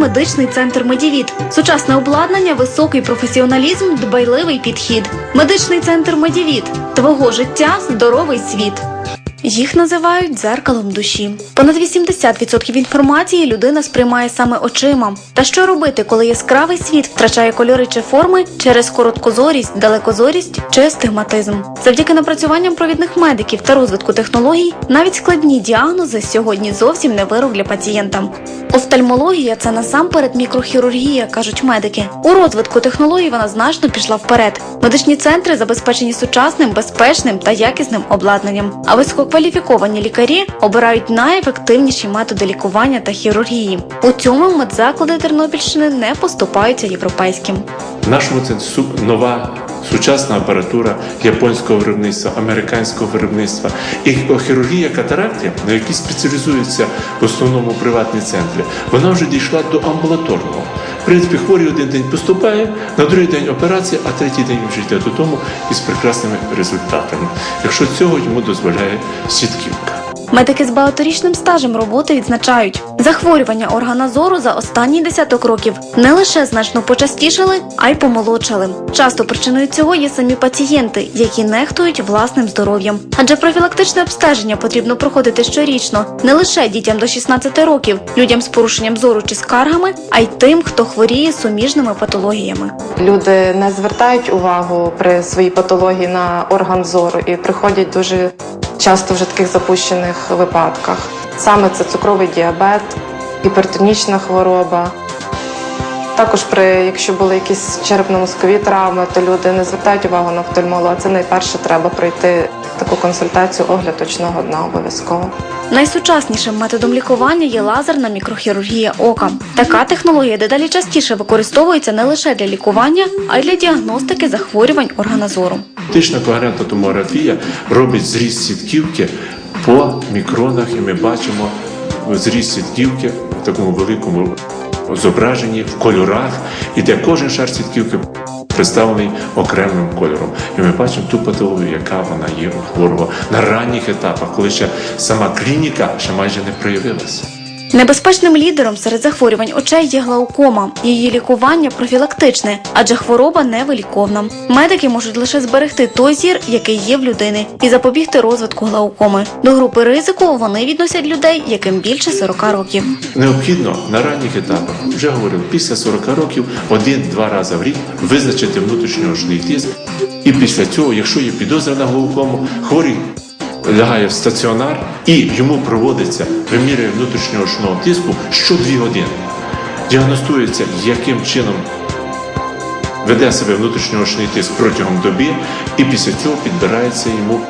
Медичний центр Медівіт. Сучасне обладнання, високий професіоналізм, дбайливий підхід. Медичний центр Медівіт. Твого життя здоровий світ. Їх називають дзеркалом душі. Понад 80% інформації людина сприймає саме очима. Та що робити, коли яскравий світ втрачає кольори чи форми через короткозорість, далекозорість чи астигматизм? Завдяки напрацюванням провідних медиків та розвитку технологій, навіть складні діагнози сьогодні зовсім не вирок для пацієнта. Офтальмологія це насамперед мікрохірургія, кажуть медики. У розвитку технологій вона значно пішла вперед. Медичні центри забезпечені сучасним, безпечним та якісним обладнанням. А висококваліфіковані лікарі обирають найефективніші методи лікування та хірургії. У цьому медзаклади Тернопільщини не поступаються європейським. Нашому це нова сучасна апаратура японського виробництва, американського виробництва. І хірургія катаракти, на якій спеціалізуються в основному приватні центри, вона вже дійшла до амбулаторного. В принципі, хворий один день поступає, на другий день операція, а третій день вже йде додому із прекрасними результатами, якщо цього йому дозволяє сітківка. Медики з багаторічним стажем роботи відзначають, захворювання органа зору за останні десяток років не лише значно почастішали, а й помолодшали. Часто причиною цього є самі пацієнти, які нехтують власним здоров'ям. Адже профілактичне обстеження потрібно проходити щорічно не лише дітям до 16 років, людям з порушенням зору чи скаргами, а й тим, хто хворіє суміжними патологіями. Люди не звертають увагу при своїй патології на орган зору і приходять дуже часто вже таких запущених випадках. Саме це цукровий діабет, гіпертонічна хвороба. Також при якщо були якісь черепно-мозкові травми, то люди не звертають увагу на офтальмолога. Це найперше треба пройти таку консультацію огляд очного дна обов'язково. Найсучаснішим методом лікування є лазерна мікрохірургія ока. Така технологія дедалі частіше використовується не лише для лікування, а й для діагностики захворювань органа зору. Оптична когерентна томографія робить зріз сітківки по мікронах, і ми бачимо зріз сітківки в такому великому зображенні в кольорах, і де кожен шар сітківки представлений окремим кольором. І ми бачимо ту патологію, яка вона є у хворого на ранніх етапах, коли ще сама клініка ще майже не проявилася. Небезпечним лідером серед захворювань очей є глаукома. Її лікування профілактичне, адже хвороба невиліковна. Медики можуть лише зберегти той зір, який є в людини, і запобігти розвитку глаукоми. До групи ризику вони відносять людей, яким більше 40 років. Необхідно на ранніх етапах, вже говорив, після 40 років один-два рази в рік визначити внутрішньоочний тиск. І після цього, якщо є підозра на глаукому, хворий лягає в стаціонар і йому проводиться вимірює внутрішньоочного тиску що 2 години. Діагностується, яким чином веде себе внутрішньоочний тиск протягом доби, і після цього підбирається йому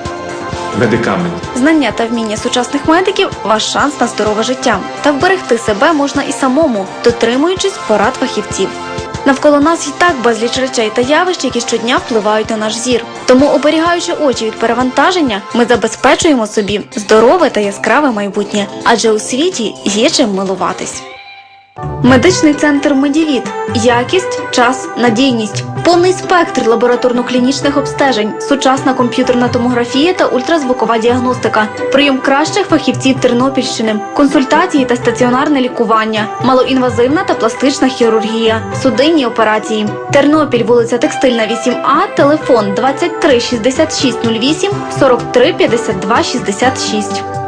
медикамент. Знання та вміння сучасних медиків ваш шанс на здорове життя. Та вберегти себе можна і самому, дотримуючись порад фахівців. Навколо нас і так безліч речей та явищ, які щодня впливають на наш зір. Тому, оберігаючи очі від перевантаження, ми забезпечуємо собі здорове та яскраве майбутнє, адже у світі є чим милуватись. Медичний центр Медівіт. Якість, час, надійність, повний спектр лабораторно-клінічних обстежень, сучасна комп'ютерна томографія та ультразвукова діагностика, прийом кращих фахівців Тернопільщини, консультації та стаціонарне лікування, малоінвазивна та пластична хірургія, судинні операції. Тернопіль, вулиця Текстильна, 8А, телефон 23 66 08 43 52 66.